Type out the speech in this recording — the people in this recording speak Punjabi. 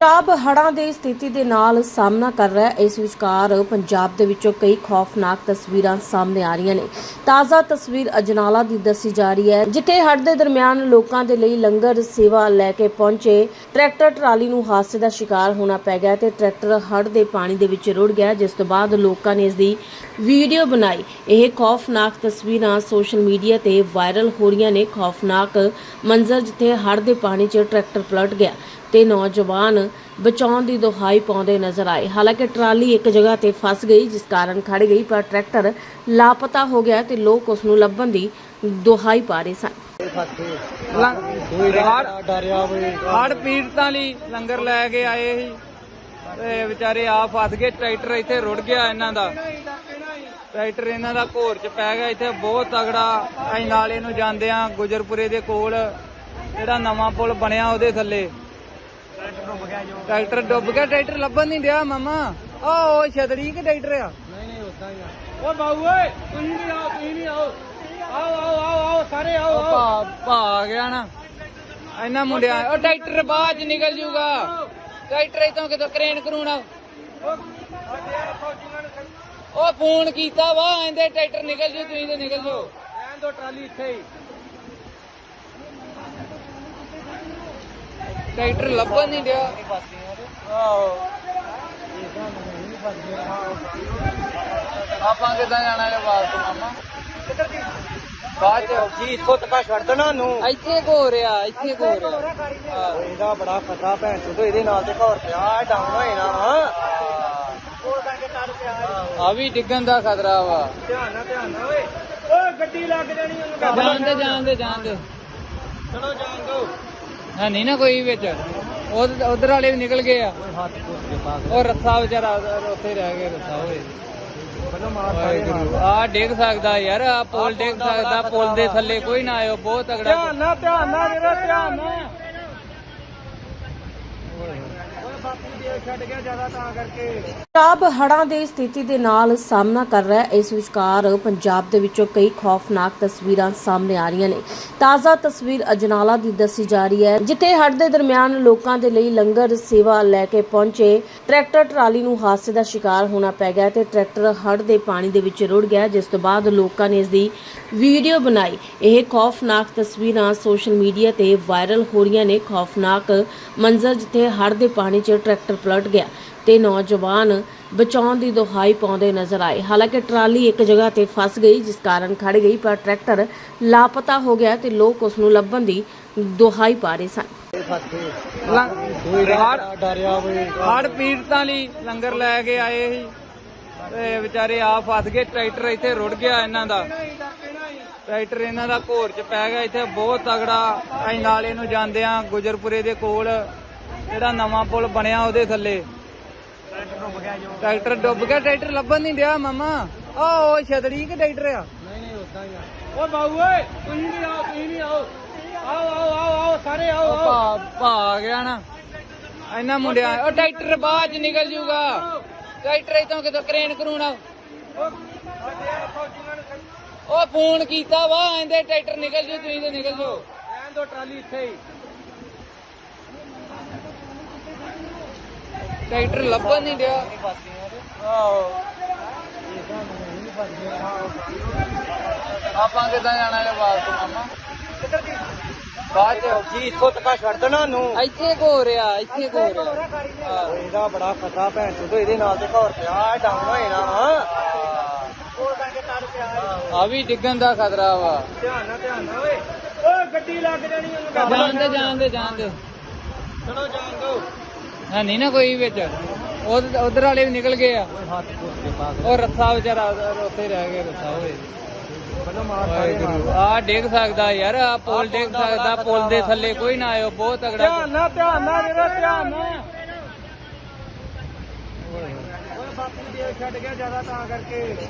ਪੰਜਾਬ ਹੜ੍ਹਾਂ ਦੀ ਸਥਿਤੀ ਦੇ ਨਾਲ ਸਾਹਮਣਾ ਕਰ ਰਿਹਾ ਹੈ। ਇਸ ਵਿਚਕਾਰ ਪੰਜਾਬ ਦੇ ਵਿੱਚੋਂ ਕਈ ਖੌਫਨਾਕ ਤਸਵੀਰਾਂ ਸਾਹਮਣੇ ਆ ਰਹੀਆਂ ਨੇ। ਤਾਜ਼ਾ ਤਸਵੀਰ ਅਜਨਾਲਾ ਦੀ ਦੱਸੀ ਜਾ ਰਹੀ ਹੈ, ਜਿੱਥੇ ਹੜ੍ਹ ਦੇ ਦਰਮਿਆਨ ਲੋਕਾਂ ਦੇ ਲਈ ਲੰਗਰ ਸੇਵਾ ਲੈ ਕੇ ਪਹੁੰਚੇ ਟਰੈਕਟਰ ਟਰਾਲੀ ਨੂੰ ਹਾਦਸੇ ਦਾ ਸ਼ਿਕਾਰ ਹੋਣਾ ਪੈ ਗਿਆ ਤੇ ਟਰੈਕਟਰ ਹੜ੍ਹ ਦੇ ਪਾਣੀ ਦੇ ਵਿੱਚ ਰੁੜ ਗਿਆ। ਜਿਸ ਤੋਂ ਬਾਅਦ ਲੋਕਾਂ ਨੇ ਇਸ ਦੀ ਵੀਡੀਓ ਬਣਾਈ। ਇਹ ਖੌਫਨਾਕ ਤਸਵੀਰਾਂ ਸੋਸ਼ਲ ਮੀਡੀਆ ਤੇ ਵਾਇਰਲ ਹੋ ਰਹੀਆਂ ਨੇ। ਖੌਫਨਾਕ ਮੰਜ਼ਰ ਜਿੱਥੇ ਹੜ ਦੇ ਪਾਣੀ 'ਚ ਟਰੈਕਟਰ ਪਲਟ ਗਿਆ। ਤੇ ਨੌਜਵਾਨ ਬਚਾਉਣ ਦੀ ਦੁਹਾਈ ਪਾਉਂਦੇ ਨਜ਼ਰ ਆਏ। ਹਾਲਾਂਕਿ ਟਰਾਲੀ ਇੱਕ ਜਗ੍ਹਾ ਤੇ ਫਸ ਗਈ, ਜਿਸ ਕਾਰਨ ਖੜ ਗਈ, ਪਰ ਟਰੈਕਟਰ ਲਾਪਤਾ ਹੋ ਗਿਆ ਤੇ ਲੋਕ ਉਸ ਨੂੰ ਲੱਭਣ ਦੀ ਦੁਹਾਈ ਪਾ ਰਹੇ ਸਨ। ਹੜ ਪੀੜਤਾਂ ਲਈ ਲੰਗਰ ਲੈ ਕੇ ਆਏ ਸੀ। ਤੇ ਵਿਚਾਰੇ ਆ ਫਸ ਗਏ, ਟਰੈਕਟਰ ਇੱਥੇ ਰੁੜ ਗਿਆ ਇਹਨਾਂ ਦਾ। ਟਰੈਕਟਰ ਇਹਨਾਂ ਦਾ ਘੋਰ ਚ ਪੈ ਗਿਆ, ਇੱਥੇ ਬਹੁਤ ਤਗੜਾ ਅਸੀਂ ਨਾਲੇ ਨੂੰ ਜਾਂਦੇ ਆ ਗੁਜਰਪੁਰੇ ਦੇ ਕੋਲ, ਜਿਹੜਾ ਨਵਾਂ ਪੁਲ ਬਣਿਆ ਉਹਦੇ ਥੱਲੇ। ਟਰੈਕਟਰ ਡੁੱਬ ਗਿਆ ਟਰੈਕਟਰ ਲੱਭਣ ਨਹੀਂ ਡਿਆ ਮਾਮਾ। ਓ ਛਤਰੀ ਕਿ ਟਰੈਕਟਰ ਆ? ਨਹੀਂ ਨਹੀਂ ਉਦਾਂ ਹੀ ਆ। ਓ ਬਾਬੂ ਓਏ ਤੁਸੀਂ ਵੀ ਆਓ ਤੁਸੀਂ ਵੀ ਆਓ। ਆਓ ਆਓ ਆਓ ਆਓ ਸਾਰੇ ਆਓ ਭਾ ਭਾ ਆ ਗਿਆ ਨਾ। ਇਹਨਾਂ ਮੁੰਡਿਆਂ ਉਹ ਟਰੈਕਟਰ ਬਾਅਦ ਚ ਨਿਕਲ ਜੂਗਾ। ਟਰੈਕਟਰ ਇਤੋਂ ਕਿਤੋਂ ਕਰੇਨ ਕਰੂਣਾ ਉਹ ਫੋਨ ਕੀਤਾ ਵਾ ਇਹਦੇ ਟਰੈਕਟਰ ਨਿਕਲ ਜੂ ਤੁਸੀਂ ਤੇ ਨਿਕਲ ਰਹਿਣ ਦੋ ਟਰਾਲੀ ਇੱਥੇ ਹੀ। ਟਰੈਕਟਰ ਲੱਭਣ ਨਹੀਂ ਡਿਆ। ਆਪਾਂ ਕਿੱਦਾਂ ਜਾਣਾ ਇਹ ਵਾਪਸ ਮਾਮਾ? ਬਾਅਦ ਜੀ ਇੱਥੋਂ ਤੱਕ ਛੱਡ ਦੇਣਾ ਨੂੰ ਇੱਥੇ ਕੋ ਰਿਹਾ ਇੱਥੇ ਕੋ ਰਿਹਾ। ਇਹਦਾ ਬੜਾ ਖਤਰਾ ਭੈਣ ਚੋਦ ਇਹਦੇ ਨਾਲ ਤੇ ਘਰ ਪਿਆ ਡਾਊਨ ਹੋਏ ਨਾ। ਆ ਵੀ ਡਿੱਗਣ ਦਾ ਖਤਰਾ ਵਾ। ਧਿਆਨ ਨਾਲ ਧਿਆਨ ਨਾਲ ਓਏ। ਓਏ ਗੱਡੀ ਲੱਗ ਜਾਣੀ ਉਹਨੂੰ। ਜਾਣਦੇ ਜਾਣਦੇ ਜਾਣਦੇ ਚਲੋ ਜਾਣ ਦੋ। ਹੈ ਨਹੀਂ ਨਾ ਕੋਈ ਵਿੱਚ। ਉਧਰ ਵਾਲੇ ਵੀ ਨਿਕਲ ਗਏ ਆ। ਉਹ ਰੱਸਾ ਵਿਚਾਰਾ ਉੱਥੇ ਰਹਿ ਗਿਆ ਰੱਸਾ ਹੋਏ ਆ ਡਿੱਗ ਸਕਦਾ ਯਾਰ ਆ ਪੁਲ ਡਿੱਗ ਸਕਦਾ ਪੁਲ ਦੇ ਥੱਲੇ ਕੋਈ ਨਾ ਆਇਓ ਬਹੁਤ ਤਗੜਾ ਧਿਆਨ ਨਾਲ ਧਿਆਨ ਨਾਲ ਵੀਰੇ ਧਿਆਨ ਨਾਲ ਓਏ ਬਾਪੂ ਦੇ ਛੱਡ ਗਿਆ ਜ਼ਿਆਦਾ ਤਾਂ ਕਰਕੇ ਪੰਜਾਬ ਹੜ੍ਹਾਂ ਦੀ ਸਥਿਤੀ ਦੇ ਨਾਲ ਸਾਹਮਣਾ ਕਰ ਰਿਹਾ ਹੈ। ਇਸ ਵਿਚਕਾਰ ਪੰਜਾਬ ਦੇ ਵਿੱਚੋਂ ਕਈ ਖੌਫਨਾਕ ਤਸਵੀਰਾਂ ਸਾਹਮਣੇ ਆ ਰਹੀਆਂ ਨੇ। ਤਾਜ਼ਾ ਤਸਵੀਰ ਅਜਨਾਲਾ ਦੀ ਦੱਸੀ ਜਾ ਰਹੀ ਹੈ, ਜਿੱਥੇ ਹੜ੍ਹ ਦੇ ਦਰਮਿਆਨ ਲੋਕਾਂ ਦੇ ਲਈ ਲੰਗਰ ਸੇਵਾ ਲੈ ਕੇ ਪਹੁੰਚੇ। ਟਰੈਕਟਰ ਟਰਾਲੀ ਨੂੰ ਹਾਦਸੇ ਦਾ ਸ਼ਿਕਾਰ ਹੋਣਾ ਪੈ ਗਿਆ ਤੇ ਟਰੈਕਟਰ ਹੜ੍ਹ ਦੇ ਪਾਣੀ ਦੇ ਵਿੱਚ ਰੁੜ ਗਿਆ। ਜਿਸ ਤੋਂ ਬਾਅਦ ਲੋਕਾਂ ਨੇ ਇਸ ਦੀ ਵੀਡੀਓ ਬਣਾਈ। ਇਹ ਖੌਫਨਾਕ ਤਸਵੀਰਾਂ ਸੋਸ਼ਲ ਮੀਡੀਆ ਤੇ ਵਾਇਰਲ ਹੋ ਰਹੀਆਂ ਨੇ। ਖੌਫਨਾਕ ਮੰਜ਼ਰ ਜਿੱਥੇ ਹੜ੍ਹ ਦੇ ਪਾਣੀ 'ਚ ਟਰੈਕਟਰ ਪਲਟ ਗਿਆ ਤੇ ਨੌਜਵਾਨ ਬਚਾਉਣ ਦੀ ਦੁਹਾਈ ਪਾਉਂਦੇ ਨਜ਼ਰ ਆਏ। ਹਾਲਾਂਕਿ ਟਰਾਲੀ ਇੱਕ ਜਗ੍ਹਾ ਤੇ ਫਸ ਗਈ, ਜਿਸ ਕਾਰਨ ਖੜ ਗਈ, ਪਰ ਟਰੈਕਟਰ ਲਾਪਤਾ ਹੋ ਗਿਆ ਤੇ ਲੋਕ ਉਸ ਨੂੰ ਲੱਭਣ ਦੀ ਦੁਹਾਈ ਪਾ ਰਹੇ ਸਨ। ਹੜ ਹੜ ਪੀੜਤਾਂ ਲਈ ਲੰਗਰ ਲੈ ਕੇ ਆਏ ਸੀ ਤੇ ਵਿਚਾਰੇ ਆ ਫਸ ਗਏ। ਟਰੈਕਟਰ ਇੱਥੇ ਰੁੜ ਗਿਆ ਇਹਨਾਂ ਦਾ। ਟਰੈਕਟਰ ਇਹਨਾਂ ਦਾ ਘੋਰ ਚ ਪੈ ਗਿਆ। ਇੱਥੇ ਬਹੁਤ ਤਗੜਾ ਅਸੀਂ ਨਾਲੇ ਨੂੰ ਜਾਂਦੇ ਆ ਗੁਜਰਪੁਰੇ ਦੇ ਕੋਲ। ਜਿਹੜਾ ਨਵਾਂ ਪੁਲ ਬਣਿਆ ਉਹਦੇ ਥੱਲੇ। ਟਰੈਕਟਰ ਡੁੱਬ ਗਿਆ ਟਰੈਕਟਰ ਲੱਭਣ ਨਹੀਂ ਡਿਆ ਮਾਮਾ। ਓ ਛਤਰੀ ਕਿ ਟਰੈਕਟਰ ਆ? ਨਹੀਂ ਨਹੀਂ ਉਦਾਂ ਹੀ ਆ। ਓ ਬਾਬੂ ਓਏ ਤੁਸੀਂ ਵੀ ਆਓ ਤੁਸੀਂ ਵੀ ਆਓ। ਆਓ ਆਓ ਆਓ ਆਓ ਸਾਰੇ ਆਓ ਭਾ ਭਾ ਆ ਗਿਆ ਨਾ। ਇਹਨਾਂ ਮੁੰਡਿਆਂ ਉਹ ਟਰੈਕਟਰ ਬਾਅਦ ਚ ਨਿਕਲ ਜੂਗਾ। ਟਰੈਕਟਰ ਇਤੋਂ ਕਿਤੋਂ ਕਰੇਨ ਕਰੂਣਾ ਉਹ ਫੋਨ ਕੀਤਾ ਵਾ ਇਹਦੇ ਟਰੈਕਟਰ ਨਿਕਲ ਜੂ ਤੁਸੀਂ ਤੇ ਨਿਕਲ ਜਾਓ। ਰਹਿਣ ਦੋ ਟਰਾਲੀ ਇੱਥੇ ਹੀ। ਟਰੈਕਟਰ ਲੱਭਣ ਨਹੀਂ ਡਿਆ। ਆਪਾਂ ਕਿੱਦਾਂ ਜਾਣਾ ਇਹ ਵਾਪਸ ਮਾਮਾ ਬਾਅਦ ਚ ਜੀ ਇੱਥੋਂ ਤੱਕ ਛੱਡ ਦੇਣਾ ਨੂੰ ਇੱਥੇ ਕੋ ਰਿਹਾ ਇੱਥੇ ਕੋ ਰਿਹਾ ਹਾਂ। ਇਹਦਾ ਬੜਾ ਖਤਰਾ ਭੈਣ ਚੋਦ ਇਹਦੇ ਨਾਲ ਤੇ ਘਰ ਪਿਆ ਡਾਊਨ ਹੋਏ ਨਾ। ਆ ਵੀ ਡਿੱਗਣ ਦਾ ਖਤਰਾ ਵਾ। ਧਿਆਨ ਨਾਲ ਧਿਆਨ ਨਾਲ ਓਏ। ਓਏ ਗੱਡੀ ਲੱਗ ਜਾਣੀ ਉਹਨੂੰ। ਜਾਣਦੇ ਜਾਣਦੇ ਜਾਣਦੇ ਚਲੋ ਜਾਣ ਦੋ ਹੈ ਨਹੀਂ ਨਾ ਕੋਈ ਵਿੱਚ। ਉਧਰ ਵਾਲੇ ਵੀ ਨਿਕਲ ਗਏ ਆ। ਉਹ ਰੱਸਾ ਵਿਚਾਰਾ ਉੱਥੇ ਰਹਿ ਗਿਆ ਰੱਸਾ ਹੋਏ। ਆ ਡਿੱਗ ਸਕਦਾ ਯਾਰ ਆ ਪੁਲ ਡਿੱਗ ਸਕਦਾ ਪੁਲ ਦੇ ਥੱਲੇ ਕੋਈ ਨਾ ਆਇਓ ਬਹੁਤ ਤਗੜਾ ਧਿਆਨ ਨਾਲ ਧਿਆਨ ਨਾਲ ਵੀਰੇ ਧਿਆਨ ਨਾਲ। ਓਏ। ਬਾਪੂ ਦੇ ਛੱਡ ਗਿਆ ਜ਼ਿਆਦਾ ਤਾਂ ਕਰਕੇ।